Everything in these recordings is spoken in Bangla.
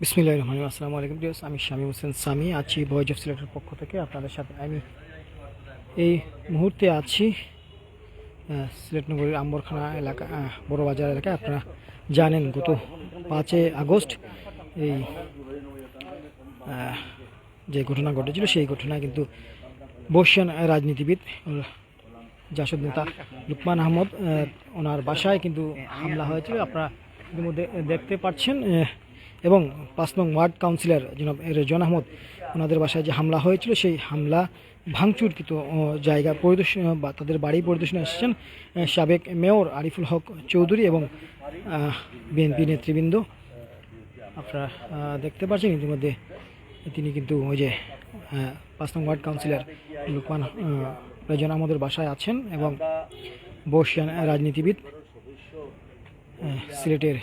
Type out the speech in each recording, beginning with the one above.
বিসমিল্লাহির রহমানির রহিম। আসসালামু আলাইকুম ডিয়ার্স আমি শামীম হোসেন সামি, আছি ভয়েস অফ সিলেক্টের পক্ষ থেকে। আপনাদের সাথে আমি এই মুহূর্তে আছি সিলেট নগরীর আম্বরখানা এলাকা বড় বাজার এলাকায়। আপনারা জানেন, গত পাঁচই আগস্ট এই যে ঘটনা ঘটেছিল, সেই ঘটনায় কিন্তু বর্ষিয়ান রাজনীতিবিদ জাসদ নেতা লুকমান আহমদ ওনার বাসায় কিন্তু হামলা হয়েছিল। আপনারা ইতিমধ্যে দেখতে পাচ্ছেন এবং পাঁচ নং ওয়ার্ড কাউন্সিলর জনাব রেজন আহমদ, ওনাদের বাসায় যে হামলা হয়েছিল, সেই হামলা ভাঙচুরকৃত জায়গা পরিদর্শন, বা তাদের বাড়ি পরিদর্শনে এসেছেন সাবেক মেয়র আরিফুল হক চৌধুরী এবং বিএনপি নেতৃবৃন্দ। আপনারা দেখতে পাচ্ছেন, ইতিমধ্যে তিনি কিন্তু ওই যে পাঁচ নং ওয়ার্ড কাউন্সিলর লুকমান রেজন আহমদের বাসায় আছেন এবং বর্ষিয়ান রাজনীতিবিদ সিলেটের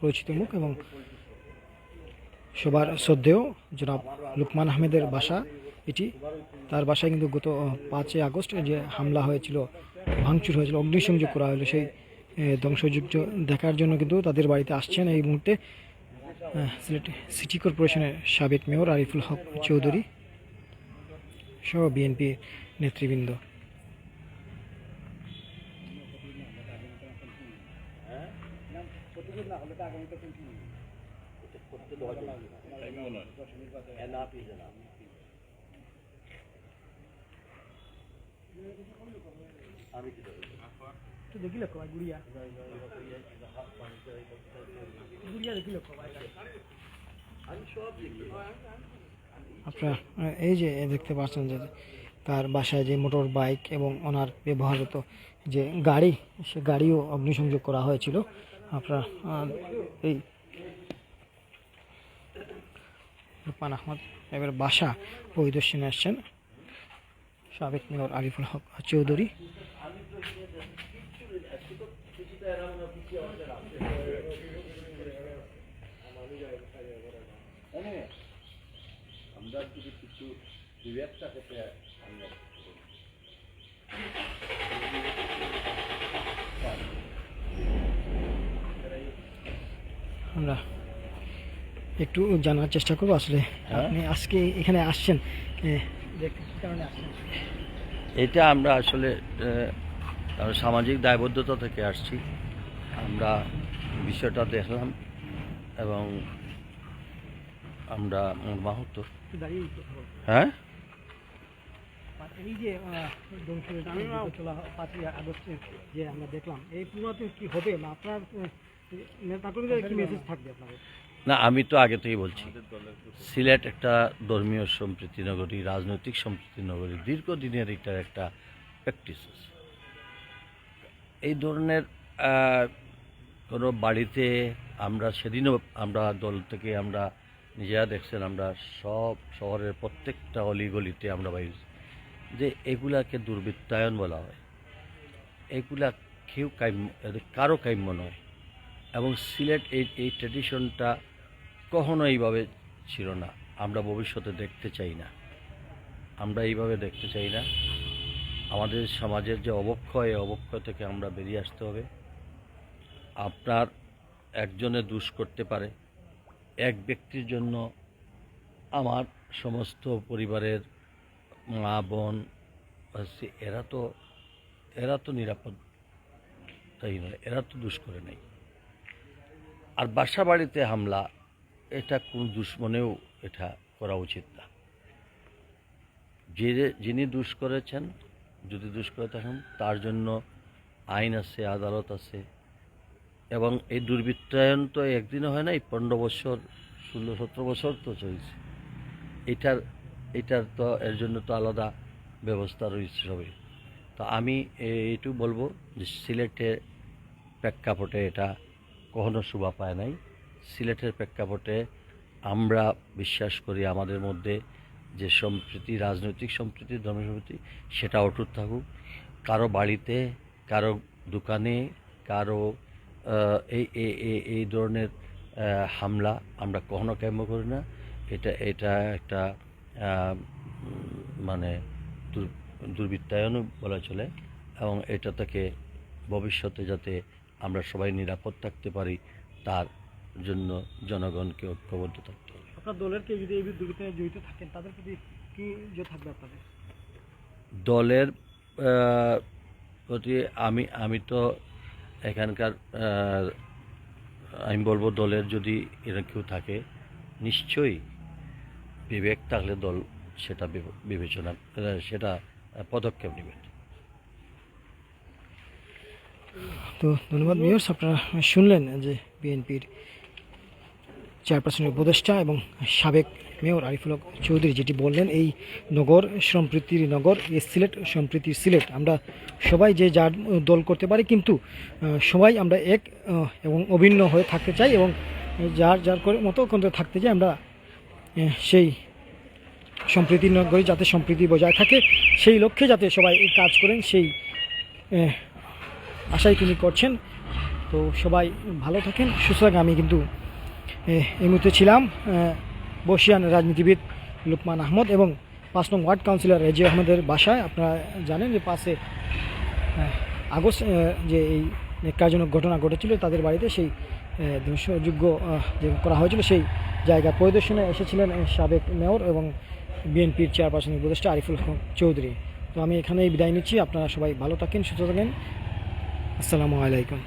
পরিচিত মুখ এবং সবার শ্রদ্ধেয় জনাব লুকমান আহমেদের বাসা। এটি তার বাসায় কিন্তু গত পাঁচই আগস্ট যে হামলা হয়েছিল, ভাঙচুর হয়েছিল, অগ্নিসংযোগ করা হলো সেই ধ্বংসযুদ্ধ দেখার জন্য কিন্তু তাদের বাড়িতে আসছেন। এই মুহূর্তে সিলেট সিটি কর্পোরেশনের সাবেক মেয়র আরিফুল হক চৌধুরী সহ বিএনপি নেতৃবৃন্দ। আপনারা আহ, এই যে দেখতে পাচ্ছেন যে তার বাসায় যে মোটর বাইক এবং ওনার ব্যবহৃত যে গাড়ি সে গাড়িও অগ্নিসংযোগ করা হয়েছিল। আপনারা এই রুপান আহমদ এবার বাসা পরিদর্শনে আসছেন। সাবেক মেয়র আরিফুল হক চৌধুরী। আমরা যদি কিছু আমরা একটু জানার চেষ্টা করব আসলে হ্যাঁ? আপনি আজকে এখানে আসছেন এটা আমরা আসলে সামাজিক দায়বদ্ধতা থেকে আসছি। আমরা বিষয়টা দেখলাম এবং আমরা বলুন। হ্যাঁ? এই যে চলা পাঁচই আগস্টে যে আমরা দেখলাম এই পুরোতে কি হবে? না আপনার আপনাদের? না, আমি তো আগে থেকেই বলছি, সিলেট একটা ধর্মীয় সম্প্রীতি নগরী, রাজনৈতিক সম্প্রীতি নগরী, দীর্ঘদিনের এটার একটা প্র্যাকটিস এই ধরনের কোনো বাড়িতে আমরা সেদিনও আমরা দল থেকে আমরা নিজেরা দেখছেন, আমরা সব শহরের প্রত্যেকটা অলিগলিতে আমরা বাইর যে এগুলাকে দুর্বৃত্তায়ন বলা হয়। এগুলা কেউ কাম্য কারও কাম্য নয়। এবং সিলেট এই এই ট্র্যাডিশনটা কখনো এইভাবে ছিল না। আমরা ভবিষ্যতে দেখতে চাই না। আমরা এইভাবে দেখতে চাই না। আমাদের সমাজের যে অবক্ষয়, এই অবক্ষয় থেকে আমরা বেরিয়ে আসতে হবে। আপনার একজনে দুষ করতে পারে। এক ব্যক্তির জন্য আমার সমস্ত পরিবারের মা, বোন এরা তো এরা তো নিরাপদ তাই নয়, এরা তো দুষ করে নেই। আর বাসা বাড়িতে হামলা, এটা কোন দুশ্মনেও এটা করা উচিত না। যে যিনি দুষ করেছেন, যদি দুষ করে থাকেন, তার জন্য আইন আছে, আদালত আছে। এবং এই দুর্বৃত্তায়ন তো একদিনও হয় নাই, পনেরো বছর, ষোলো, সতেরো বছর তো চলছে। এটার এটার তো এর জন্য তো আলাদা ব্যবস্থা রয়েছে সবই তো আমি এইটু বলব যে সিলেটে প্রেক্ষাপটে এটা কখনো শোভা পায় নাই। সিলেটের প্রেক্ষাপটে আমরা বিশ্বাস করি আমাদের মধ্যে যে সম্প্রীতি, রাজনৈতিক সম্প্রীতি ধর্ম সম্প্রীতি, সেটা অটুট থাকুক। কারও বাড়িতে, কারও দোকানে, কারও এই, এই- ধরনের হামলা আমরা কখনো কাম্য করি না। এটা এটা একটা মানে দুর্বৃত্তায়নও বলা চলে এবং এটা থেকে ভবিষ্যতে যাতে আমরা সবাই নিরাপদ থাকতে পারি তার জন্য জনগণকে ঐক্যবদ্ধ থাকতে হবে। আপনার দলের কেউ যদি এই দুর্ঘটনায় জড়িত থাকেন তাদের প্রতি কি যে থাকবে আপনাদের? দলের প্রতি আমি আমি তো এখানকার আমি বলব দলের যদি এরকম কেউ থাকে নিশ্চয়ই বিবেক থাকলে দল সেটা বিবেচনা সেটা পদক্ষেপ নেবে তো ধন্যবাদ মেয়র আপনারা শুনলেন যে বিএনপির চেয়ারপারসনের উপদেষ্টা এবং সাবেক মেয়র আরিফুল হক চৌধুরী যেটি বললেন, এই নগর সম্প্রীতির নগর এই সিলেট সম্প্রীতির সিলেট। আমরা সবাই যে যার দল করতে পারি, কিন্তু সবাই আমরা এক এবং অভিন্ন হয়ে থাকতে চাই এবং যার যার করে মতো কিন্তু থাকতে চাই, আমরা সেই সম্প্রীতির নগরে যাতে সম্প্রীতি বজায় থাকে, সেই লক্ষ্যে যাতে সবাই কাজ করেন, সেই আশাই তিনি করছেন। তো সবাই ভালো থাকেন, সুস্থ থাকেন। আমি কিন্তু এই মুহূর্তে ছিলাম বসিয়ান রাজনীতিবিদ লুকমান আহমদ এবং পাঁচ নং ওয়ার্ড কাউন্সিলর রেজি আহমদের বাসায়। আপনারা জানেন যে পাশে আগস্ট যে এই কার্যজনক ঘটনা ঘটেছিল, তাদের বাড়িতে সেই ধ্বংসযোগ্য যে করা হয়েছিল, সেই জায়গা পরিদর্শনে এসেছিলেন সাবেক মেয়র এবং বিএনপির চেয়ারপারসন উপদেষ্টা আরিফুল হক চৌধুরী। তো আমি এখানেই বিদায় নিচ্ছি। আপনারা সবাই ভালো থাকেন, সুস্থ থাকেন। আসসালামু আলাইকুম।